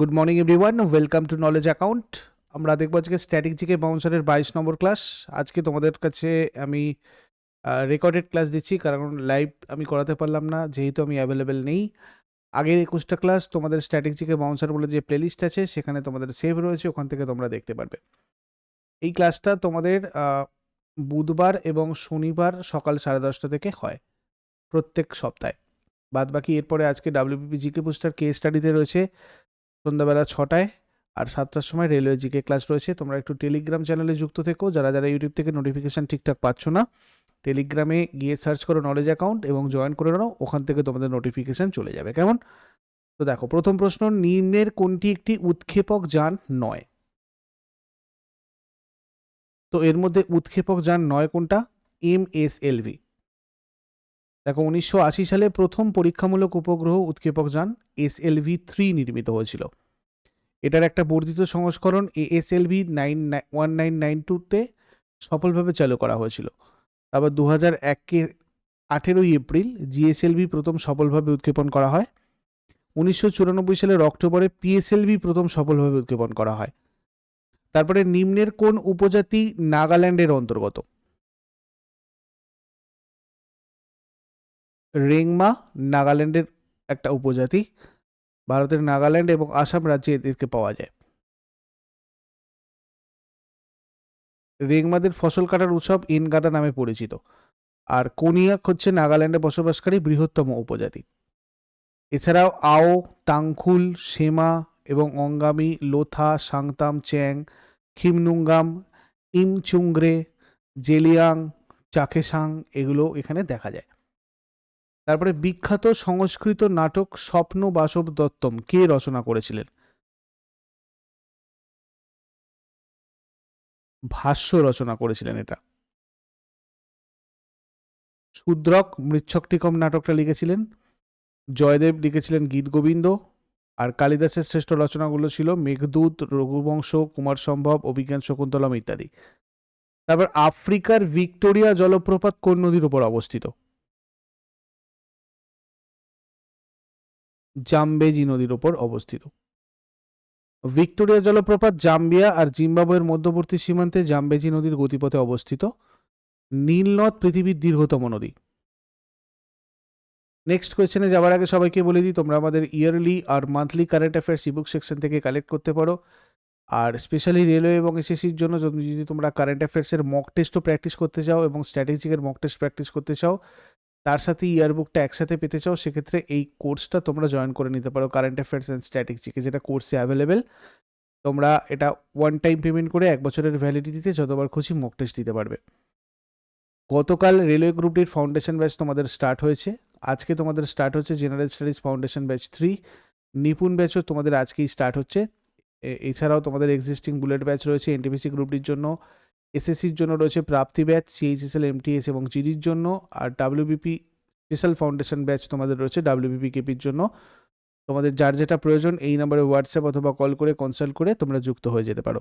Good morning everyone welcome to knowledge account আমরা দেখব আজকে স্ট্যাটিক বাউন্সারের বাইশ নম্বর ক্লাস আজকে তোমাদের কাছে আমি রেকর্ডেড ক্লাস দিচ্ছি, কারণ লাইভ আমি করাতে পারলাম না, যেহেতু আমি অ্যাভেলেবেল নেই। আগের একুশটা ক্লাস তোমাদের স্ট্যাটিক বাউন্সার বলে যে প্লেলিস্ট আছে, সেখানে তোমাদের সেভ রয়েছে, ওখান থেকে তোমরা দেখতে পারবে। এই ক্লাসটা তোমাদের বুধবার এবং শনিবার সকাল সাড়ে দশটা থেকে হয়, প্রত্যেক সপ্তাহে। বাদ বাকি এরপরে আজকে ডাব্লিউবিপি জিকে পোস্টার কে স্টাডিতে রয়েছে। সন্ধ্যাবেলা ছটায় আর সাতটার সময় রেলওয়ে জিকে ক্লাস রয়েছে। তোমরা একটু টেলিগ্রাম চ্যানেলে যুক্ত থেকো। যারা যারা ইউটিউব থেকে নোটিফিকেশান ঠিকঠাক পাচ্ছ না টেলিগ্রামে গিয়ে সার্চ করো নলেজ অ্যাকাউন্ট এবং জয়েন করে নাও। ওখান থেকে তোমাদের নোটিফিকেশান চলে যাবে। কেমন? তো দেখো, প্রথম প্রশ্ন, নিম্নের কোনটি একটি উৎক্ষেপক যান নয়? তো এর মধ্যে উৎক্ষেপক যান নয় কোনটা? এম এস এলভি দেখো, উনিশশো আশি সালে প্রথম পরীক্ষামূলক উপগ্রহ উৎক্ষেপক যান এস এলভি থ্রি নির্মিত হয়েছিল। এটার একটা বর্ধিত সংস্করণ ASLV nine one nine nine টুতে সফলভাবে চালু করা হয়েছিল। আবার দু হাজার একের আঠেরোই এপ্রিল জিএসএলভি প্রথম সফলভাবে উৎক্ষেপণ করা হয়। উনিশশো চুরানব্বই সালের অক্টোবরে পিএসএলভি প্রথম সফলভাবে উৎক্ষেপণ করা হয়। তারপরে নিম্নের কোন উপজাতি নাগাল্যান্ডের অন্তর্গত? রেংমা নাগাল্যান্ডের একটা উপজাতি। ভারতের নাগাল্যান্ড এবং আসাম রাজ্যে এদেরকে পাওয়া যায়। রেংমাদের ফসল কাটার উৎসব ইনগাদা নামে পরিচিত। আর কোনিয়াক হচ্ছে নাগাল্যান্ডে বসবাসকারী বৃহত্তম উপজাতি। এছাড়াও আও, তাংখুল, সেমা এবং অঙ্গামি, লোথা, সাংতাম, চ্যাং, খিমনুঙ্গাম ইমচুংগ্রে জেলিয়াং চাকেসাং এগুলো এখানে দেখা যায়। তারপরে বিখ্যাত সংস্কৃত নাটক স্বপ্ন বাসব দত্তম কে রচনা করেছিলেন? ভাষ্য রচনা করেছিলেন এটা। শূদ্রক মৃচ্ছকটিকম নাটকটা লিখেছিলেন। জয়দেব লিখেছিলেন গীত গোবিন্দ। আর কালিদাসের শ্রেষ্ঠ রচনাগুলো ছিল মেঘদূত, রঘুবংশ, কুমার সম্ভব, অভিজ্ঞান শকুন্তলম ইত্যাদি। তারপর আফ্রিকার ভিক্টোরিয়া জলপ্রপাত কোন নদীর উপর অবস্থিত? জাম্বেজি নদীর ওপর অবস্থিত। ভিক্টোরিয়া জলপ্রপাত জাম্বিয়া আর জিম্বাবুয়ের মধ্যবর্তী সীমান্তে জাম্বেজি নদীর গতিপথে অবস্থিত। নীলনদ পৃথিবীর দীর্ঘতম নদী। নেক্সট কোয়েশ্চেনে যাওয়ার আগে সবাইকে বলে দিই, তোমরা আমাদের ইয়ারলি আর monthly current affairs ebook section থেকে কালেক্ট করতে পারো। আর স্পেশালি রেলওয়ে এবং এসএসসির জন্য যদি তোমরা কারেন্ট অ্যাফেয়ার্সের মক টেস্টও প্র্যাকটিস করতে চাও এবং স্ট্র্যাটেজিকের মক টেস্ট প্র্যাকটিস করতে চাও তার সাথে ইয়ারবুকটা একসাথে পেতে চাও, সেক্ষেত্রে এই কোর্সটা তোমরা জয়েন করে নিতে পারো কারেন্ট অ্যাফেয়ার্স অ্যান্ড স্ট্র্যাটেজিকে যেটা কোর্সে অ্যাভেলেবেল তোমরা এটা ওয়ান টাইম পেমেন্ট করে এক বছরের ভ্যালিডিটিতে যতবার খুশি মক টেস্ট দিতে পারবে। গতকাল রেলওয়ে গ্রুপটির ফাউন্ডেশন ব্যাচ তোমাদের স্টার্ট হয়েছে। আজকে তোমাদের স্টার্ট হচ্ছে general studies foundation batch three Nipun ব্যাচও তোমাদের আজকেই স্টার্ট হচ্ছে। এছাড়াও তোমাদের এক্সিস্টিং বুলেট ব্যাচ রয়েছে এনটিপিসি গ্রুপটির জন্য। এসএসসির জন্য রয়েছে প্রাপ্তি ব্যাচ সিএইচএসএল এমটিএস এবং জিডির জন্য, আর ডাব্লিউবিপি স্পেশাল ফাউন্ডেশন ব্যাচ তোমাদের রয়েছে ডাব্লিউবিপি কেপির জন্য। তোমাদের যার যেটা প্রয়োজন, এই নম্বরে হোয়াটসঅ্যাপ অথবা কল করে কনসাল্ট করে তোমরা যুক্ত হয়ে যেতে পারো।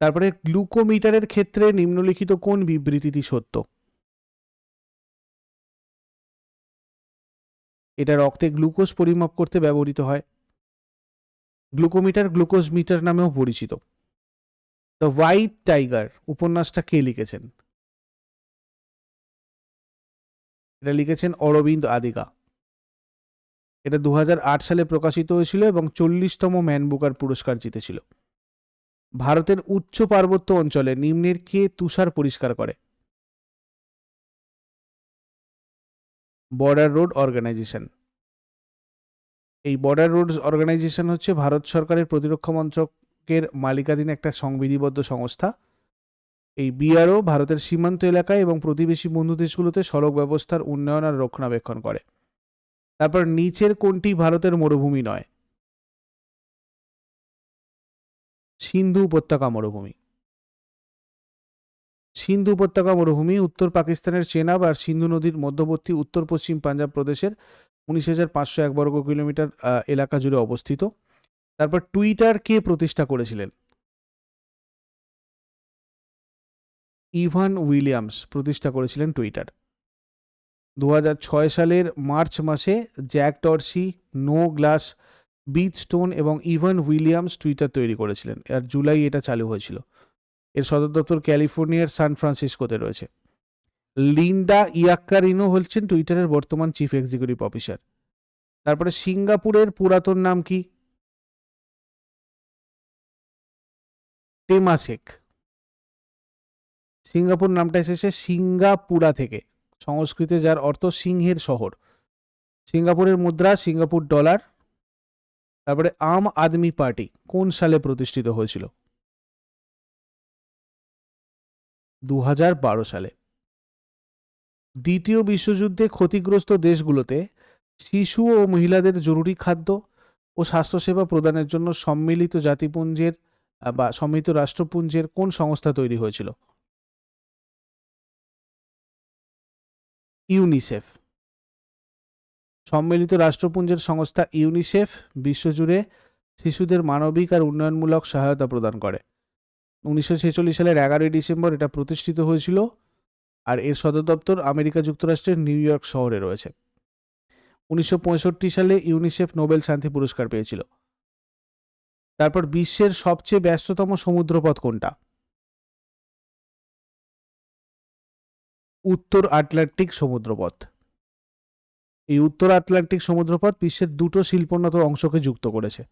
তারপরে গ্লুকোমিটারের ক্ষেত্রে নিম্নলিখিত কোন বিবৃতিটি সত্য? এটা রক্তে গ্লুকোজ পরিমাপ করতে ব্যবহৃত হয়। গ্লুকোমিটার গ্লুকোজ মিটার নামেও পরিচিত। দ্য হোয়াইট টাইগার উপন্যাসটা কে লিখেছেন? এটা লিখেছেন অরবিন্দ আদিগা এটা দু হাজার আট সালে প্রকাশিত হয়েছিল এবং চল্লিশতম ম্যান বুকার পুরস্কার জিতেছিল। ভারতের উচ্চ পার্বত্য অঞ্চলে নিম্নের কে তুষার পরিষ্কার করে? Border road organisation. এই বর্ডার রোডস অর্গানাইজেশন হচ্ছে ভারত সরকারের প্রতিরক্ষা মন্ত্রকের মালিকাধীন একটা সংবিধিবদ্ধ সংস্থা। এই বিআরও ভারতের সীমান্ত এলাকায় এবং প্রতিবেশী বন্ধু দেশগুলোতে সড়ক ব্যবস্থার উন্নয়ন আর রক্ষণাবেক্ষণ করে। তারপর নিচের কোনটি ভারতের মরুভূমি নয়? সিন্ধু উপত্যকা মরুভূমি। সিন্ধু উপত্যকা মরুভূমি উত্তর পাকিস্তানের চেনাব আর সিন্ধু নদীর মধ্যবর্তী উত্তর পশ্চিম পাঞ্জাব প্রদেশের উনিশ হাজার পাঁচশো এক বর্গ কিলোমিটার এলাকা জুড়ে অবস্থিত। তারপর টুইটার কে প্রতিষ্ঠা করেছিলেন? ইভান উইলিয়ামস প্রতিষ্ঠা করেছিলেন টুইটার দু হাজার ছয় সালের মার্চ মাসে Jack Dorsey Noah Glass Biz Stone এবং ইভান উইলিয়ামস টুইটার তৈরি করেছিলেন। আর জুলাই এটা চালু হয়েছিল। এর সদর দপ্তর ক্যালিফোর্নিয়ার সান ফ্রান্সিসকোতে রয়েছে। লিন্ডা ইয়াক্কারিনো হচ্ছেন টুইটারের বর্তমান চিফ এক্সিকিউটিভ অফিসার তারপরে সিঙ্গাপুরের পুরাতন নাম কি? টেমাসেক সিঙ্গাপুর নামটা এসেছে সিঙ্গাপুরা থেকে। সংস্কৃতে যার অর্থ সিংহের শহর। সিঙ্গাপুরের মুদ্রা সিঙ্গাপুর ডলার। তারপরে আম আদমি পার্টি কোন সালে প্রতিষ্ঠিত হয়েছিল? দুহাজার বারো সালে। দ্বিতীয় বিশ্বযুদ্ধে ক্ষতিগ্রস্ত দেশগুলোতে শিশু ও মহিলাদের জরুরি খাদ্য ও স্বাস্থ্যসেবা প্রদানের জন্য সম্মিলিত জাতিপুঞ্জের বা সম্মিলিত রাষ্ট্রপুঞ্জের কোন সংস্থা তৈরি হয়েছিল? ইউনিসেফ। সম্মিলিত রাষ্ট্রপুঞ্জের সংস্থা ইউনিসেফ বিশ্বজুড়ে শিশুদের মানবিক আর উন্নয়নমূলক সহায়তা প্রদান করে। উনিশশো ছেচল্লিশ সালের এগারোই ডিসেম্বর এটা প্রতিষ্ঠিত হয়েছিল আর এর সদর দপ্তর আমেরিকা যুক্তরাষ্ট্রের নিউ ইয়র্ক শহরে রয়েছে। উনিশশো পঁয়ষট্টি সালে ইউনিসেফ নোবেল শান্তি পুরস্কার পেয়েছিল। তারপর বিশ্বের সবচেয়ে ব্যস্ততম সমুদ্রপথ কোনটা? উত্তর আটলান্টিক সমুদ্রপথ। এই উত্তর আটলান্টিক সমুদ্রপথ বিশ্বের দুটো শিল্পোন্নত অংশকে যুক্ত করেছে।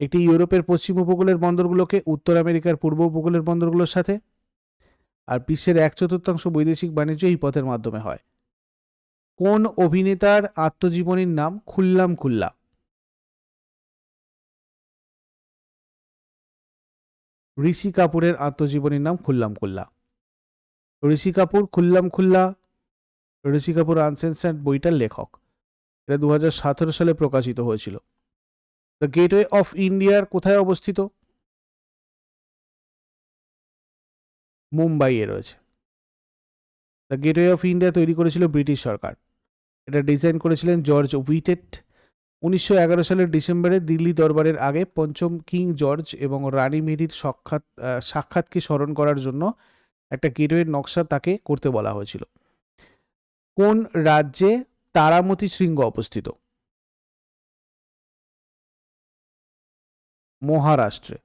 একটি ইউরোপের পশ্চিম উপকূলের বন্দরগুলোকে, উত্তর আমেরিকার পূর্ব উপকূলের বন্দরগুলোর সাথে, আর বিশ্বের এক চতুর্থাংশ বৈদেশিক বাণিজ্য এই পথের মাধ্যমে হয়। কোন অভিনেতার আত্মজীবনীর নাম খুল্লাম খুল্লা? ঋষি কাপুরের আত্মজীবনীর নাম খুল্লাম খুল্লা ঋষি কাপুর, খুল্লাম খুল্লা, ঋষি কাপুর আনসেন্সার্ড বইটার লেখক। এটা দু হাজার সতেরো সালে প্রকাশিত হয়েছিল। দ্য গেটওয়ে অফ ইন্ডিয়ার কোথায় অবস্থিত? মুম্বাইয়ে রয়েছে। দ্য গেটওয়ে অফ ইন্ডিয়া তৈরি করেছিল ব্রিটিশ সরকার। এটা ডিজাইন করেছিলেন জর্জ উইটেট। উনিশশো এগারো সালের ডিসেম্বরে দিল্লি দরবারের আগে পঞ্চম কিং জর্জ এবং রানী মেরির সাক্ষাৎ সাক্ষাৎকে স্মরণ করার জন্য একটা গেটওয়ের নকশা তাকে করতে বলা হয়েছিল। কোন রাজ্যে তারামতি শৃঙ্গ অবস্থিত? মহারাষ্ট্রে।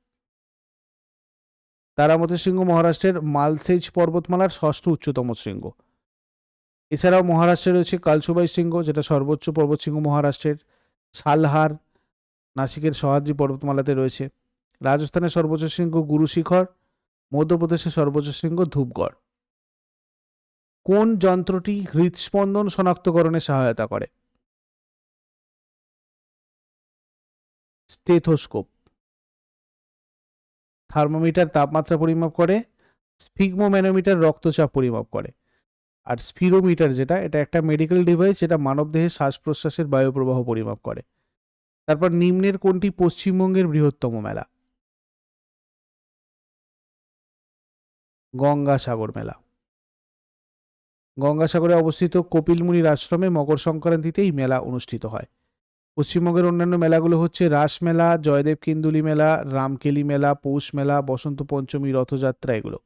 তারামতি শৃঙ্গ মহারাষ্ট্রের মালসেজ পর্বতমালার ষষ্ঠ উচ্চতম শৃঙ্গ। এছাড়াও মহারাষ্ট্রে রয়েছে কালসুবাই শৃঙ্গ, যেটা সর্বোচ্চ পর্বতশৃঙ্গ মহারাষ্ট্রের। সালহার নাসিকের সহাদ্রি পর্বতমালাতে রয়েছে। রাজস্থানের সর্বোচ্চ শৃঙ্গ গুরুশিখর মধ্যপ্রদেশের সর্বোচ্চ শৃঙ্গ ধূপগড়। কোন যন্ত্রটি হৃদস্পন্দন শনাক্তকরণে সহায়তা করে? স্টেথোস্কোপ। থার্মোমিটার তাপমাত্রা পরিমাপ করে, স্ফিগমোম্যানোমিটার রক্তচাপ পরিমাপ করে। আর স্পিরোমিটার যেটা, এটা একটা মেডিকেল ডিভাইস যেটা মানবদেহে শ্বাস প্রশ্বাসের বায়ুপ্রবাহ পরিমাপ করে। তারপর নিম্নের কোনটি পশ্চিমবঙ্গের বৃহত্তম মেলা? গঙ্গাসাগর মেলা। গঙ্গাসাগরে অবস্থিত কপিলমুনির আশ্রমে মকর সংক্রান্তিতে এই মেলা অনুষ্ঠিত হয়। পশ্চিমবঙ্গের অন্যান্য মেলাগুলো হচ্ছে রাস মেলা, জয়দেব কিন্দুলি মেলা, রামকেলি মেলা, পৌষ মেলা, বসন্ত পঞ্চমী, রথযাত্রা, এগুলো।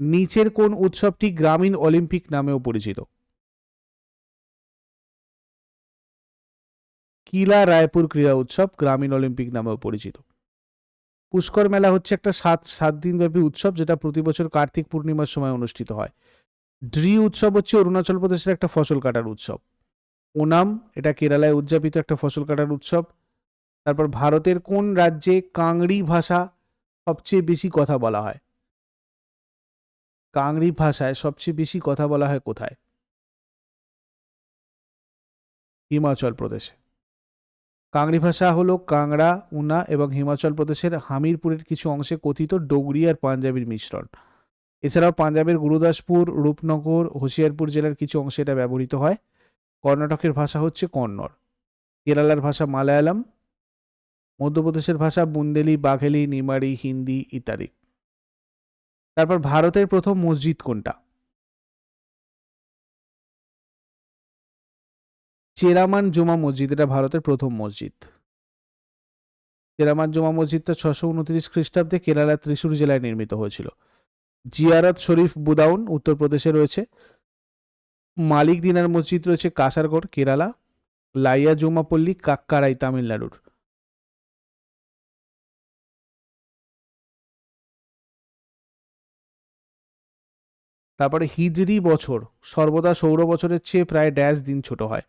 নিচের কোন উৎসবটি গ্রামীণ অলিম্পিক নামেও পরিচিত? কিলা রায়পুর ক্রীড়া উৎসব গ্রামীণ অলিম্পিক নামেও পরিচিত। পুষ্কর মেলা হচ্ছে একটা সাত সাত দিনব্যাপী উৎসব যেটা প্রতি বছর কার্তিক পূর্ণিমার সময় অনুষ্ঠিত হয়। ড্রি উৎসব হচ্ছে অরুণাচল প্রদেশের একটা ফসল কাটার উৎসব। ওনাম, এটা কেরালায় উদযাপিত একটা ফসল কাটার উৎসব। তারপর ভারতের কোন রাজ্যে কাংড়ি ভাষা সবচেয়ে বেশি কথা বলা হয়? কাংড়ি ভাষায় সবচেয়ে বেশি কথা বলা হয় কোথায়? হিমাচল প্রদেশে। কাংড়ি ভাষা হলো কাংড়া, উনা এবং হিমাচল প্রদেশের হামিরপুরের কিছু অংশে কথিত ডোগরি আর পাঞ্জাবির মিশ্রণ। এছাড়াও পাঞ্জাবের গুরুদাসপুর, রূপনগর, হোশিয়ারপুর জেলার কিছু অংশে এটা ব্যবহৃত হয়। কর্ণাটকের ভাষা হচ্ছে কন্নড়। কেরালার ভাষা মালায়ালাম। মধ্যপ্রদেশের ভাষা বুন্দেলি, বাঘেলি নিমারি হিন্দি ইত্যাদি। তারপর ভারতের প্রথম মসজিদ কোনটা? চেরামান জুমা মসজিদ, এটা ভারতের প্রথম মসজিদ। চেরামান জুমা মসজিদটা ছশো উনত্রিশ খ্রিস্টাব্দে কেরালার ত্রিশূর জেলায় নির্মিত হয়েছিল। জিয়ারত শরীফ বুদাউন উত্তরপ্রদেশে রয়েছে। মালিক দিনার মসজিদ রয়েছে কাসারগড়, কেরালা। লাইয়া জুমাপল্লী কাক্কারাই তামিলনাড়ুর। তারপরে হিজরি বছর, সর্বদা সৌর বছরের চেয়ে প্রায় ড্যাশ দিন ছোট হয়।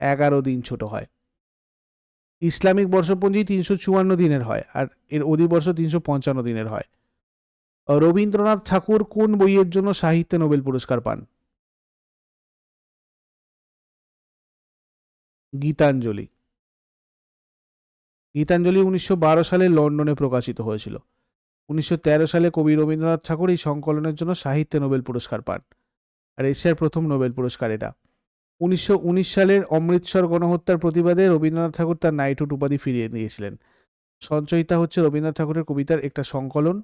এগারো দিন ছোট হয়। ইসলামিক বর্ষপঞ্জি তিনশো চুয়ান্ন দিনের হয় আর এর অধিবর্ষ তিনশো পঞ্চান্ন দিনের হয়। রবীন্দ্রনাথ ঠাকুর কোন বইয়ের জন্য সাহিত্যে নোবেল পুরস্কার পান? গীতাঞ্জলি। গীতাঞ্জলি উনিশশো বারো সালে লন্ডনে প্রকাশিত হয়েছিল। উনিশশো তেরো সালে কবি রবীন্দ্রনাথ ঠাকুর এই সংকলনের জন্য সাহিত্যে নোবেল পুরস্কার পান। আর এশিয়ার প্রথম নোবেল পুরস্কার এটা। উনিশশো উনিশ সালের অমৃতসর গণহত্যার প্রতিবাদে রবীন্দ্রনাথ ঠাকুর তার নাইটহুড উপাধি ফিরিয়ে দিয়েছিলেন সঞ্চয়িতা হচ্ছে রবীন্দ্রনাথ ঠাকুরের কবিতার একটা সংকলন।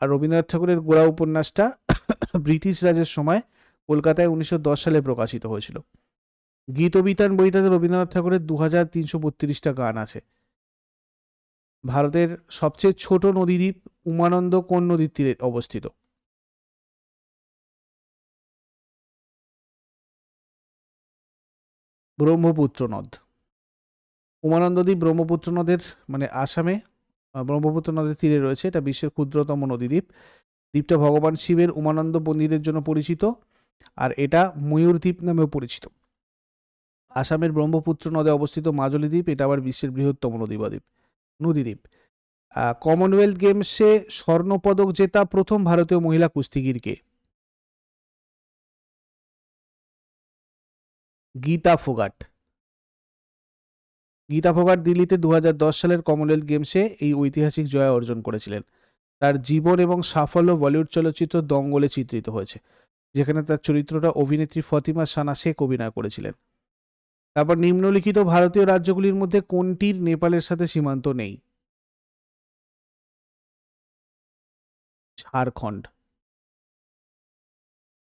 আর রবীন্দ্রনাথ ঠাকুরের গোড়া উপন্যাসটা ব্রিটিশ রাজের সময় কলকাতায় উনিশশো দশ সালে প্রকাশিত হয়েছিল। গীতবিতান বইটাতে রবীন্দ্রনাথ ঠাকুরের দু হাজার তিনশো বত্রিশটা গান আছে। ভারতের সবচেয়ে ছোট নদীদ্বীপ উমানন্দ কোন নদীর তীরে অবস্থিত? ব্রহ্মপুত্র নদ। উমানন্দ দ্বীপ ব্রহ্মপুত্র নদের মানে আসামে ব্রহ্মপুত্র নদের তীরে রয়েছে। এটা বিশ্বের ক্ষুদ্রতম নদীদ্বীপ। দ্বীপটা ভগবান শিবের উমানন্দ মন্দিরের জন্য পরিচিত আর এটা ময়ূর দ্বীপ নামেও পরিচিত। আসামের ব্রহ্মপুত্র নদে অবস্থিত মাজুলি দ্বীপ, এটা আবার বিশ্বের বৃহত্তম নদীবদ্বীপ নদীদ্বীপ। কমনওয়েলথ গেমসে স্বর্ণপদক জেতা প্রথম ভারতীয় মহিলা কুস্তিগিরকে। গীতা ফোগাট। গীতা ফোগাট দিল্লিতে দু হাজার দশ সালের কমনওয়েলথ গেমসে এই ঐতিহাসিক জয় অর্জন করেছিলেন। তার জীবন এবং সাফল্য বলিউড চলচ্চিত্র দঙ্গলে চিত্রিত হয়েছে, যেখানে তার চরিত্রটা অভিনেত্রী ফতিমা সানা শেখ অভিনয় করেছিলেন। তারপর নিম্নলিখিত ভারতীয় রাজ্যগুলির মধ্যে কোনটির নেপালের সাথে সীমান্ত নেই? ঝাড়খণ্ড।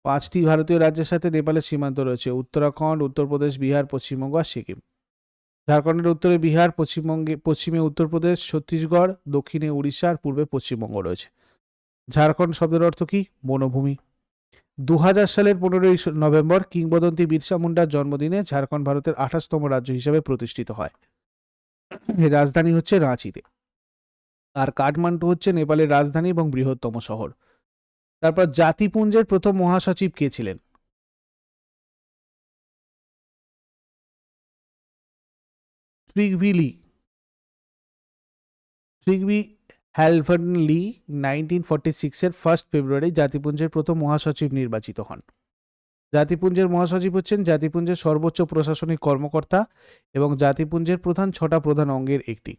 পাঁচটি ভারতীয় রাজ্যের সাথে নেপালের সীমান্ত রয়েছে। উত্তরাখণ্ড, উত্তরপ্রদেশ, বিহার, পশ্চিমবঙ্গ আর সিকিম। ঝাড়খণ্ডের উত্তরে বিহার, পশ্চিমবঙ্গে, পশ্চিমে উত্তরপ্রদেশ, ছত্তিশগড়, দক্ষিণে উড়িষ্যা আর পূর্বে পশ্চিমবঙ্গ রয়েছে। ঝাড়খণ্ড শব্দের অর্থ কি? বনভূমি। দু হাজার সালের পনেরোই নভেম্বর কিংবদন্তি বিরসা মুন্ডার জন্মদিনে ঝাড়খণ্ড ভারতের আঠাশতম রাজ্য হিসেবে প্রতিষ্ঠিত হয়। রাজধানী হচ্ছে রাঁচিতে। আর কাঠমান্ডু হচ্ছে নেপালের রাজধানী এবং বৃহত্তম শহর। তারপর জাতিপুঞ্জের প্রথম মহাসচিব কে ছিলেন? Trygve Lie. Trygve Halvdan Lie nineteen forty সিক্সের ফার্স্ট ফেব্রুয়ারি জাতিপুঞ্জের প্রথম মহাসচিব নির্বাচিত হন। জাতিপুঞ্জের মহাসচিব হচ্ছেন জাতিপুঞ্জের সর্বোচ্চ প্রশাসনিক কর্মকর্তা এবং জাতিপুঞ্জের প্রধান ছটা প্রধান অঙ্গের একটি।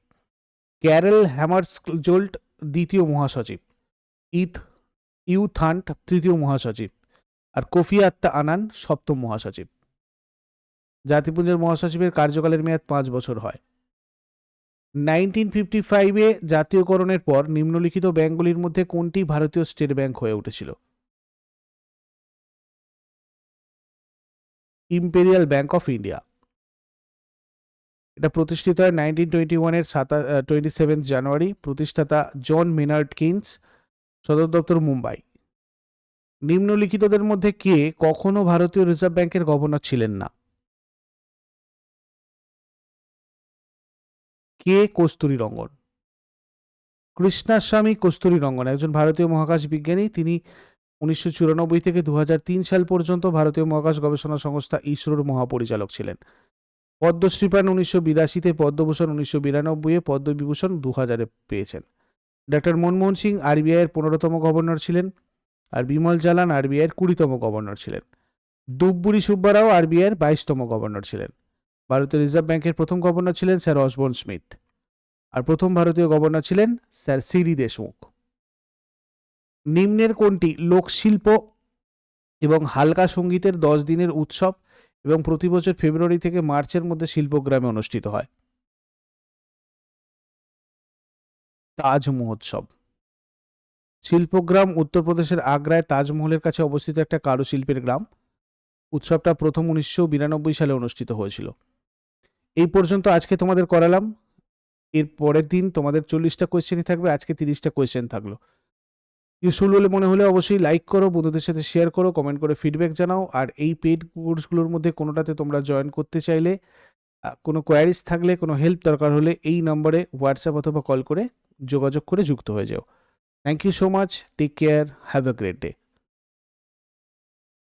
ক্যারেল হ্যামার্সজোল্ট দ্বিতীয় মহাসচিব, ইথ ইউথান্ট তৃতীয় মহাসচিব আর কোফি আত্মা আনান সপ্তম মহাসচিব। জাতিপুঞ্জের মহাসচিবের কার্যকালের মেয়াদ পাঁচ বছর হয়। নাইনটিন ফিফটি ফাইভে জাতীয়করণের পর নিম্নলিখিত ব্যাঙ্কগুলির মধ্যে কোনটি ভারতীয় স্টেট ব্যাংক হয়ে উঠেছিল? Imperial bank of India. এটা প্রতিষ্ঠিত হয় নাইনটিন টোয়েন্টি ওয়ানের সাতা টোয়েন্টি সেভেন্থ জানুয়ারি। প্রতিষ্ঠাতা জন মেনার্ড কিনস। সদর দপ্তর মুম্বাই। নিম্নলিখিতদের মধ্যে কে কখনো ভারতীয় রিজার্ভ ব্যাংকের গভর্নর ছিলেন না? কে কস্তুরী রঙ্গন? কৃষ্ণাস্বামী কস্তুরী রঙ্গন, একজন ভারতীয় মহাকাশ বিজ্ঞানী। তিনি উনিশশো চুরানব্বই থেকে দু হাজার তিন সাল পর্যন্ত ভারতীয় মহাকাশ গবেষণা সংস্থা ইসরোর মহাপরিচালক ছিলেন। পদ্মশ্রী পান উনিশশো বিরাশিতে পদ্মভূষণ উনিশশো বিরানব্বইয়ে পদ্মবিভূষণ দু হাজারে পেয়েছেন। ডক্টর মনমোহন সিং আরবিআইয়ের পনেরোতম গভর্নর ছিলেন আর বিমল জালান আরবিআইয়ের কুড়িতম গভর্নর ছিলেন। দুববুরি সুব্বারাও আরবিআইয়ের বাইশতম গভর্নর ছিলেন। ভারতীয় রিজার্ভ ব্যাংকের প্রথম গভর্নর ছিলেন স্যার অসবর্ন স্মিথ। আর প্রথম ভারতীয় গভর্নর ছিলেন স্যার সিরি দেশমুখ। নিম্নের কোনটি? লোকশিল্প এবং হালকা সঙ্গীতের দশ দিনের উৎসব এবং প্রতি বছর ফেব্রুয়ারি থেকে মার্চের মধ্যে শিল্পগ্রামে অনুষ্ঠিত হয়। তাজ মহোৎসব। শিল্পগ্রাম উত্তরপ্রদেশের আগ্রায় তাজমহলের কাছে অবস্থিত একটা কারুশিল্পের গ্রাম। উৎসবটা প্রথম উনিশশো বিরানব্বই সালে অনুষ্ঠিত হয়েছিল। এই পর্যন্ত আজকে তোমাদের করালাম। এর পরের দিন তোমাদের চল্লিশটা কোয়েশ্চেনই থাকবে, আজকে তিরিশটা কোয়েশ্চেন থাকল। ইউজফুল বলে মনে হলে অবশ্যই লাইক করো, বন্ধুদের সাথে শেয়ার করো কমেন্ট করে ফিডব্যাক জানাও। আর এই পেড কোর্সগুলোর মধ্যে কোনোটাতে তোমরা জয়েন করতে চাইলে কোনো কোয়ারিজ থাকলে, কোনো হেল্প দরকার হলে এই নম্বরে হোয়াটসঅ্যাপ অথবা কল করে যোগাযোগ করে যুক্ত হয়ে যাও। Thank you so much take care have a great day